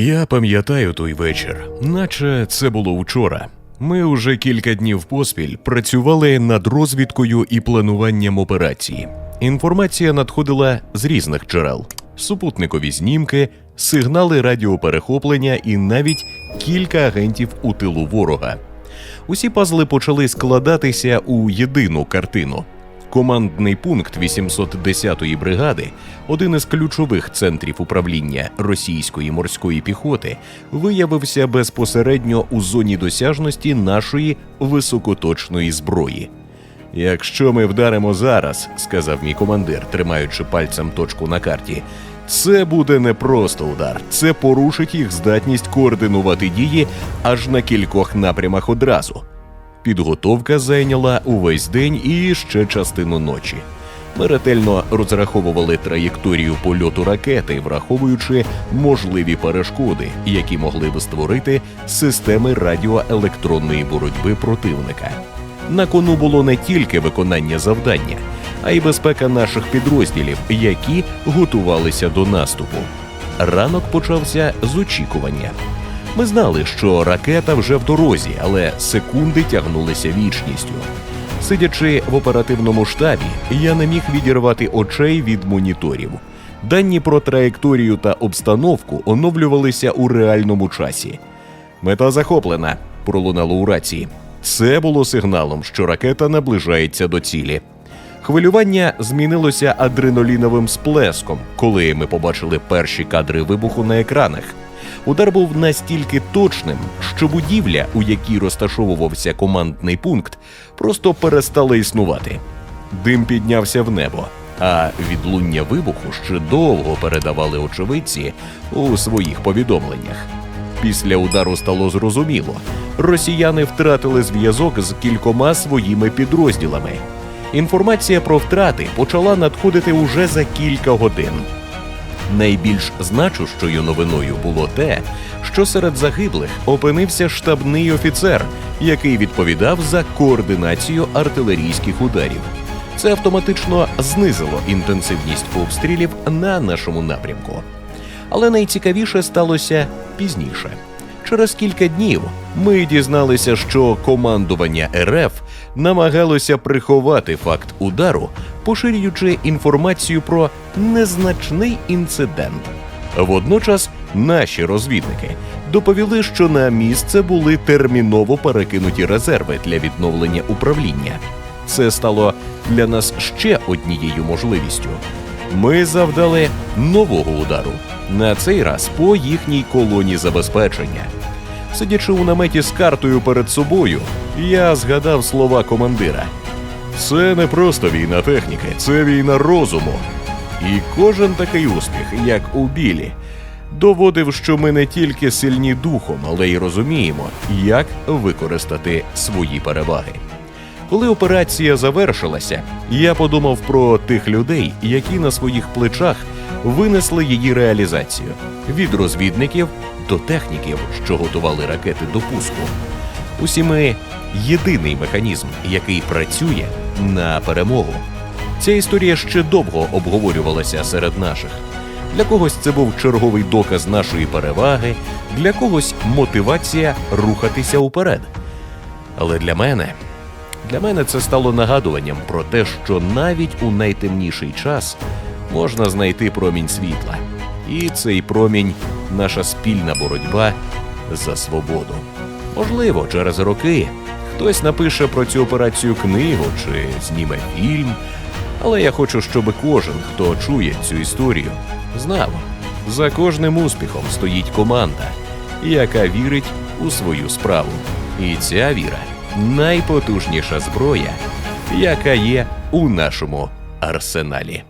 Я пам'ятаю той вечір, наче це було вчора. Ми уже кілька днів поспіль працювали над розвідкою і плануванням операції. Інформація надходила з різних джерел: супутникові знімки, сигнали радіоперехоплення і навіть кілька агентів у тилу ворога. Усі пазли почали складатися у єдину картину. Командний пункт 810-ї бригади, один із ключових центрів управління російської морської піхоти, виявився безпосередньо у зоні досяжності нашої високоточної зброї. Якщо ми вдаримо зараз, сказав мій командир, тримаючи пальцем точку на карті, це буде не просто удар, це порушить їх здатність координувати дії аж на кількох напрямах одразу. Підготовка зайняла увесь день і ще частину ночі. Ми ретельно розраховували траєкторію польоту ракети, враховуючи можливі перешкоди, які могли би створити системи радіоелектронної боротьби противника. На кону було не тільки виконання завдання, а й безпека наших підрозділів, які готувалися до наступу. Ранок почався з очікування. Ми знали, що ракета вже в дорозі, але секунди тягнулися вічністю. Сидячи в оперативному штабі, я не міг відірвати очей від моніторів. Дані про траєкторію та обстановку оновлювалися у реальному часі. Мета захоплена, пролунало у рації. Це було сигналом, що ракета наближається до цілі. Хвилювання змінилося адреналіновим сплеском, коли ми побачили перші кадри вибуху на екранах. Удар був настільки точним, що будівля, у якій розташовувався командний пункт, просто перестала існувати. Дим піднявся в небо, а відлуння вибуху ще довго передавали очевидці у своїх повідомленнях. Після удару стало зрозуміло, росіяни втратили зв'язок з кількома своїми підрозділами. Інформація про втрати почала надходити уже за кілька годин. Найбільш значущою новиною було те, що серед загиблих опинився штабний офіцер, який відповідав за координацію артилерійських ударів. Це автоматично знизило інтенсивність обстрілів на нашому напрямку. Але найцікавіше сталося пізніше. Через кілька днів ми дізналися, що командування РФ намагалося приховати факт удару, поширюючи інформацію про незначний інцидент. Водночас наші розвідники доповіли, що на місце були терміново перекинуті резерви для відновлення управління. Це стало для нас ще однією можливістю. Ми завдали нового удару, на цей раз по їхній колоні забезпечення. Сидячи у наметі з картою перед собою, я згадав слова командира. Це не просто війна техніки, це війна розуму. І кожен такий успіх, як у білі, доводив, що ми не тільки сильні духом, але й розуміємо, як використати свої переваги. Коли операція завершилася, я подумав про тих людей, які на своїх плечах винесли її реалізацію від розвідників до техніків, що готували ракети до пуску. Усі ми єдиний механізм, який працює на перемогу. Ця історія ще довго обговорювалася серед наших. Для когось це був черговий доказ нашої переваги, для когось мотивація рухатися уперед. Але для мене, для мене це стало нагадуванням про те, що навіть у найтемніший час можна знайти промінь світла. І цей промінь наша спільна боротьба за свободу. Можливо, через роки хтось напише про цю операцію книгу чи зніме фільм. Але я хочу, щоб кожен, хто чує цю історію, знав, за кожним успіхом стоїть команда, яка вірить у свою справу. І ця віра найпотужніша зброя, яка є у нашому арсеналі.